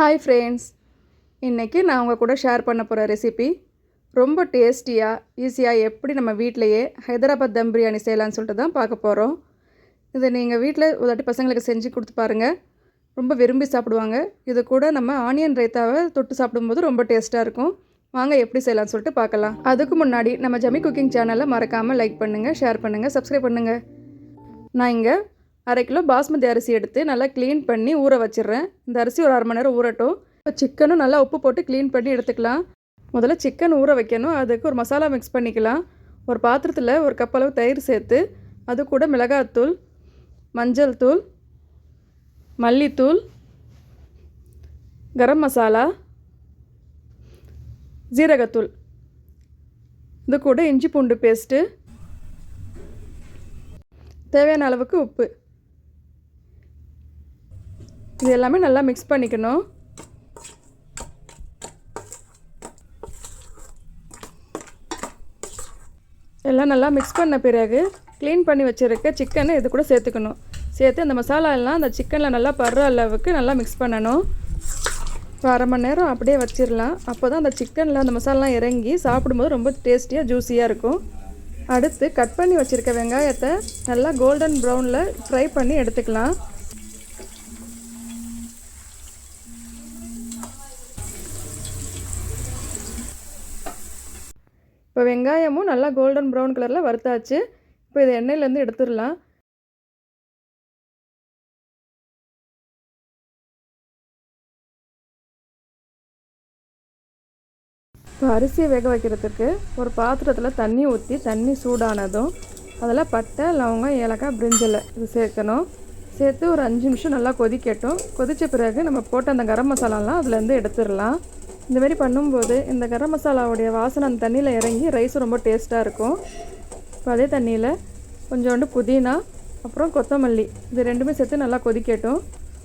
Hi friends இன்றைக்கி நான் உங்கள் கூட ஷேர் பண்ண போகிற ரெசிபி ரொம்ப டேஸ்டியாக ஈஸியாக எப்படி நம்ம வீட்டிலையே ஹைதராபாத் தம் பிரியாணி செய்யலாம்னு சொல்லிட்டு தான் பார்க்க போகிறோம் இதை நீங்கள் வீட்டில் ஒரு தாட்டி பசங்களுக்கு செஞ்சு கொடுத்து பாருங்கள் ரொம்ப விரும்பி சாப்பிடுவாங்க. இது கூட நம்ம ஆனியன் ரைத்தாவை தொட்டு சாப்பிடும்போது ரொம்ப டேஸ்ட்டாக இருக்கும். வாங்க எப்படி செய்யலாம்னு சொல்லிட்டு பார்க்கலாம். அதுக்கு முன்னாடி நம்ம ஜமி குக்கிங் சேனலை மறக்காமல் லைக் பண்ணுங்கள் ஷேர் பண்ணுங்கள் சப்ஸ்கிரைப் பண்ணுங்கள் நான் இங்கே அரை கிலோ பாஸ்மதி அரிசி எடுத்து நல்லா க்ளீன் பண்ணி ஊற வச்சிடுறேன். இந்த அரிசி ஒரு அரை மணி நேரம் ஊறட்டும். இப்போ சிக்கனும் நல்லா உப்பு போட்டு க்ளீன் பண்ணி எடுத்துக்கலாம். முதல்ல சிக்கன் ஊற வைக்கணும். அதுக்கு ஒரு மசாலா மிக்ஸ் பண்ணிக்கலாம். ஒரு பாத்திரத்தில் ஒரு கப் அளவு தயிர் சேர்த்து அது கூட மிளகாத்தூள் மஞ்சள் தூள் மல்லித்தூள் கரம் மசாலா ஜீரகத்தூள். இது கூட இஞ்சி பூண்டு பேஸ்ட்டு தேவையான அளவுக்கு உப்பு. இது எல்லாமே நல்லா மிக்ஸ் பண்ணிக்கணும். எல்லாம் நல்லா மிக்ஸ் பண்ண பிறகு க்ளீன் பண்ணி வச்சுருக்க சிக்கனை இது கூட சேர்த்துக்கணும். சேர்த்து அந்த மசாலா எல்லாம் அந்த சிக்கனில் நல்லா படுற அளவுக்கு நல்லா மிக்ஸ் பண்ணணும். இப்போ அரை மணி நேரம் அப்படியே வச்சிடலாம் அப்போ தான் அந்த சிக்கனில் அந்த மசாலாலாம் இறங்கி சாப்பிடும்போது ரொம்ப டேஸ்டியாக ஜூஸியாக இருக்கும். அடுத்து கட் பண்ணி வச்சுருக்க வெங்காயத்தை நல்லா கோல்டன் ப்ரௌனில் ஃப்ரை பண்ணி எடுத்துக்கலாம். இப்போ வெங்காயமும் நல்லா கோல்டன் ப்ரௌன் கலரில் வறுத்தாச்சு. இப்போ இதை எண்ணெயிலேருந்து எடுத்துடலாம். இப்போ அரிசியை வேக வைக்கிறதுக்கு ஒரு பாத்திரத்தில் தண்ணி ஊற்றி தண்ணி சூடானதும் அதில் பட்டை லவங்கம் ஏலக்காய் பிரிஞ்சலை இது சேர்க்கணும். சேர்த்து ஒரு அஞ்சு நிமிஷம் நல்லா கொதிக்கட்டும். கொதித்த பிறகு நம்ம போட்ட அந்த கரம் மசாலாலாம் அதுலேருந்து எடுத்துடலாம். இந்தமாரி பண்ணும்போது இந்த கரம் மசாலாவுடைய வாசனை அந்த தண்ணியில் இறங்கி ரைஸ் ரொம்ப டேஸ்ட்டாக இருக்கும். இப்போ அதே தண்ணியில் கொஞ்சோண்டு புதினா அப்புறம் கொத்தமல்லி இது ரெண்டுமே சேர்த்து நல்லா கொதிக்கட்டும்.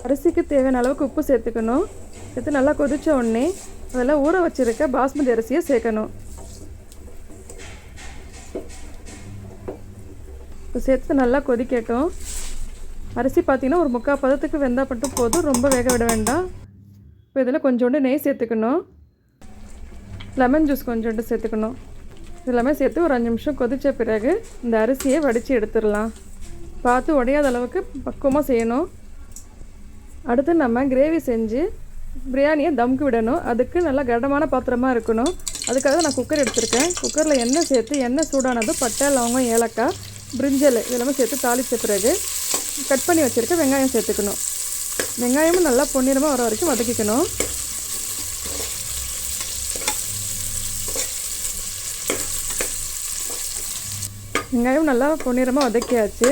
அரிசிக்கு தேவையான அளவுக்கு உப்பு சேர்த்துக்கணும். சேர்த்து நல்லா கொதித்த உடனே அதில் ஊற வச்சுருக்க பாஸ்மதி அரிசியை சேர்க்கணும். இப்போ சேர்த்து நல்லா கொதிக்கட்டும். அரிசி பார்த்திங்கன்னா ஒரு முக்கால் பதத்துக்கு வெந்தால் மட்டும் போதும். ரொம்ப வேக விட வேண்டாம். இப்போ இதில் கொஞ்சோண்டு நெய் சேர்த்துக்கணும். லெமன் ஜூஸ் கொஞ்சோண்டு சேர்த்துக்கணும். இதெல்லாமே சேர்த்து ஒரு அஞ்சு நிமிஷம் கொதித்த பிறகு இந்த அரிசியை வடித்து எடுத்துடலாம். பார்த்து உடையாத அளவுக்கு பக்குவமாக செய்யணும். அடுத்து நம்ம கிரேவி செஞ்சு பிரியாணியை தம்க்கு விடணும். அதுக்கு நல்லா கடமான பாத்திரமாக இருக்கணும். அதுக்காக நான் குக்கர் எடுத்திருக்கேன். குக்கரில் எண்ணெய் சேர்த்து எண்ணெய் சூடானதும் பட்டை லவங்கம் ஏலக்காய் பிரிஞ்சல் இதெல்லாமே சேர்த்து தாளித்த பிறகு கட் பண்ணி வச்சுருக்க வெங்காயம் சேர்த்துக்கணும். வெங்காயமும் நல்லா பொன்னிறமாக வர வரைக்கும் வதக்கிக்கணும். வெங்காயம் நல்லா பொன்னிறமாக வதக்கியாச்சு.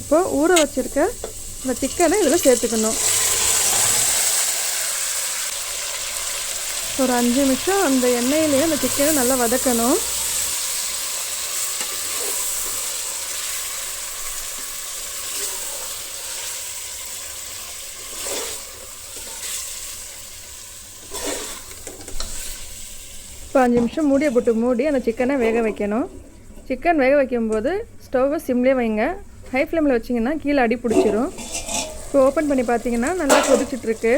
இப்போ ஊற வச்சுருக்க இந்த சிக்கனை இதில் சேர்த்துக்கணும். ஒரு அஞ்சு நிமிஷம் அந்த எண்ணெயிலேயே அந்த சிக்கனை நல்லா வதக்கணும். இப்போ அஞ்சு நிமிஷம் மூடியை போட்டு மூடி அந்த சிக்கனை வேக வைக்கணும். சிக்கன் வேக வைக்கும்போது ஸ்டவ்வை சிம்லேயே வைங்க. ஹை ஃப்ளேமில் வச்சிங்கன்னா கீழே அடி பிடிச்சிரும். இப்போ ஓப்பன் பண்ணி பார்த்தீங்கன்னா நல்லா கொதிச்சிட்ருக்கு.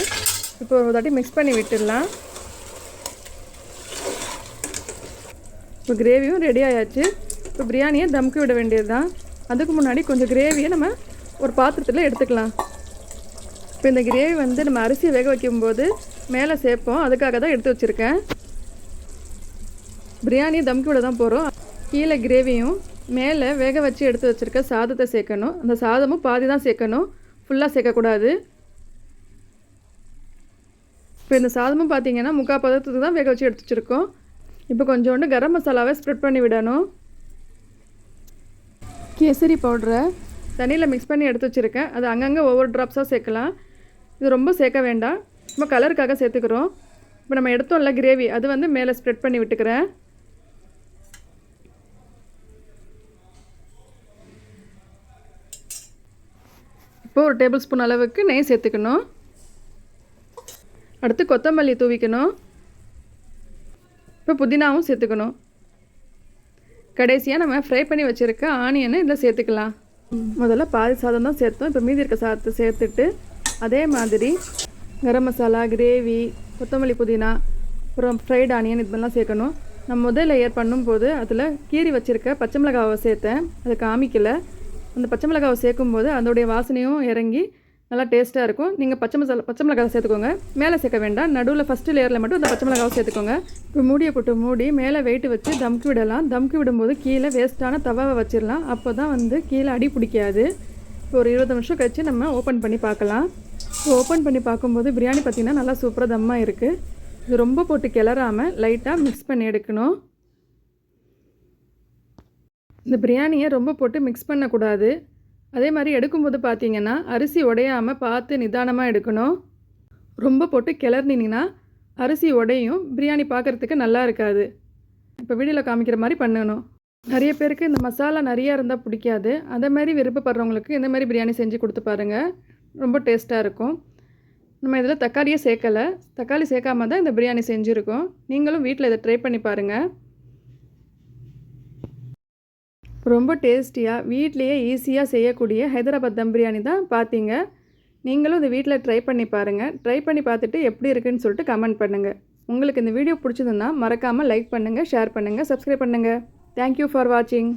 இப்போ ஒரு தாட்டி மிக்ஸ் பண்ணி விட்டுடலாம். இப்போ கிரேவியும் ரெடி ஆயாச்சு. இப்போ பிரியாணியை தம்க்கு விட வேண்டியது தான் அதுக்கு முன்னாடி கொஞ்சம் கிரேவியை நம்ம ஒரு பாத்திரத்தில் எடுத்துக்கலாம். இப்போ இந்த கிரேவி வந்து நம்ம அரிசியை வேக வைக்கும்போது மேலே சேர்ப்போம். அதுக்காக தான் எடுத்து வச்சுருக்கேன். பிரியாணியை தம்க்கு விட தான் போகிறோம் கீழே கிரேவியும் மேலே வேக வச்சு எடுத்து வச்சுருக்க சாதத்தை சேர்க்கணும். அந்த சாதமும் பாதி தான் சேர்க்கணும். ஃபுல்லாக சேர்க்கக்கூடாது. இப்போ இந்த சாதமும் பார்த்தீங்கன்னா முக்கால் பதத்துக்கு தான் வேக வச்சு எடுத்து வச்சுருக்கோம். இப்போ கொஞ்சோண்டு கரம் மசாலாவை ஸ்ப்ரெட் பண்ணி விடணும். கேசரி பவுடரை தண்ணியில் மிக்ஸ் பண்ணி எடுத்து வச்சுருக்கேன். அது அங்கங்கே ஒவ்வொரு ட்ராப்ஸாக சேர்க்கலாம். இது ரொம்ப சேர்க்க வேண்டாம். நம்ம கலருக்காக சேர்த்துக்கிறோம். இப்போ நம்ம எடுத்தோம்ல கிரேவி அது வந்து மேலே ஸ்ப்ரெட் பண்ணி விட்டுக்கிறேன். இப்போ ஒரு டேபிள் ஸ்பூன் அளவுக்கு நெய் சேர்த்துக்கணும். அடுத்து கொத்தமல்லி தூவிக்கணும். இப்போ புதினாவும் சேர்த்துக்கணும். கடைசியாக நம்ம ஃப்ரை பண்ணி வச்சுருக்க ஆனியனை இதில் சேர்த்துக்கலாம். முதல்ல பாதி சாதம் தான் சேர்த்தோம். இப்போ மீதி இருக்க சாதத்தை சேர்த்துட்டு அதே மாதிரி கரம் மசாலா கிரேவி கொத்தமல்லி புதினா அப்புறம் ஃப்ரைட் ஆனியன் இதெல்லாம் சேர்க்கணும். நம்ம முதல் லேயர் பண்ணும்போது அதில் கீறி வச்சுருக்க பச்சை மிளகாவை சேர்த்தேன். அதை காமிக்கலை. அந்த பச்சை மிளகாவை சேர்க்கும்போது அதோடைய வாசனையும் இறங்கி நல்லா டேஸ்ட்டாக இருக்கும். நீங்கள் பச்சை மசாலா பச்சை மிளகாவை சேர்த்துக்கோங்க. மேலே சேர்க்க வேண்டாம். நடுவில் ஃபஸ்ட்டு லேயரில் மட்டும் அந்த பச்சை மிளகாவை சேர்த்துக்கோங்க. இப்போ மூடியை போட்டு மூடி மேலே வெயிட் வச்சு தம்க்கு விடலாம். தம்க்கு விடும்போது கீழே வேஸ்ட்டான தவாவை வச்சிடலாம். அப்போ தான் வந்து கீழே அடி பிடிக்காது. இப்போ ஒரு இருபது நிமிஷம் கழித்து நம்ம ஓப்பன் பண்ணி பார்க்கலாம். ஓப்பன் பண்ணி பார்க்கும்போது பிரியாணி பார்த்திங்கன்னா நல்லா சூப்பராக தம்மாக இருக்குது இது ரொம்ப போட்டு கிளறாமல் லைட்டாக மிக்ஸ் பண்ணி எடுக்கணும். இந்த பிரியாணியை ரொம்ப போட்டு மிக்ஸ் பண்ணக்கூடாது. அதே மாதிரி எடுக்கும்போது பார்த்தீங்கன்னா அரிசி உடையாமல் பார்த்து நிதானமாக எடுக்கணும். ரொம்ப போட்டு கிளறினீங்கன்னா அரிசி உடையும் பிரியாணி பார்க்குறதுக்கு நல்லா இருக்காது. இப்போ வீடியோவில் காமிக்கிற மாதிரி பண்ணணும். நிறைய பேருக்கு இந்த மசாலா நிறையா இருந்தால் பிடிக்காது. அதே மாதிரி விருப்பப்படுறவங்களுக்கு இந்த மாதிரி பிரியாணி செஞ்சு கொடுத்து பாருங்கள் ரொம்ப டேஸ்ட்டாக இருக்கும். நம்ம இதில் தக்காளியே சேர்க்கலை. தக்காளி சேர்க்காம தான் இந்த பிரியாணி செஞ்சுருக்கோம். நீங்களும் வீட்டில் இதை ட்ரை பண்ணி பாருங்கள் ரொம்ப டேஸ்டியாக வீட்லேயே ஈஸியாக செய்யக்கூடிய ஹைதராபாத் தம் பிரியாணி தான் பார்த்தீங்க நீங்களும் இந்த வீட்டில் ட்ரை பண்ணி பாருங்கள் ட்ரை பண்ணி பார்த்துட்டு எப்படி இருக்குன்னு சொல்லிட்டு கமெண்ட் பண்ணுங்கள் உங்களுக்கு இந்த வீடியோ பிடிச்சதுன்னா மறக்காமல் லைக் பண்ணுங்கள் ஷேர் பண்ணுங்கள் சப்ஸ்கிரைப் பண்ணுங்கள் தேங்க்யூ ஃபார் வாட்சிங்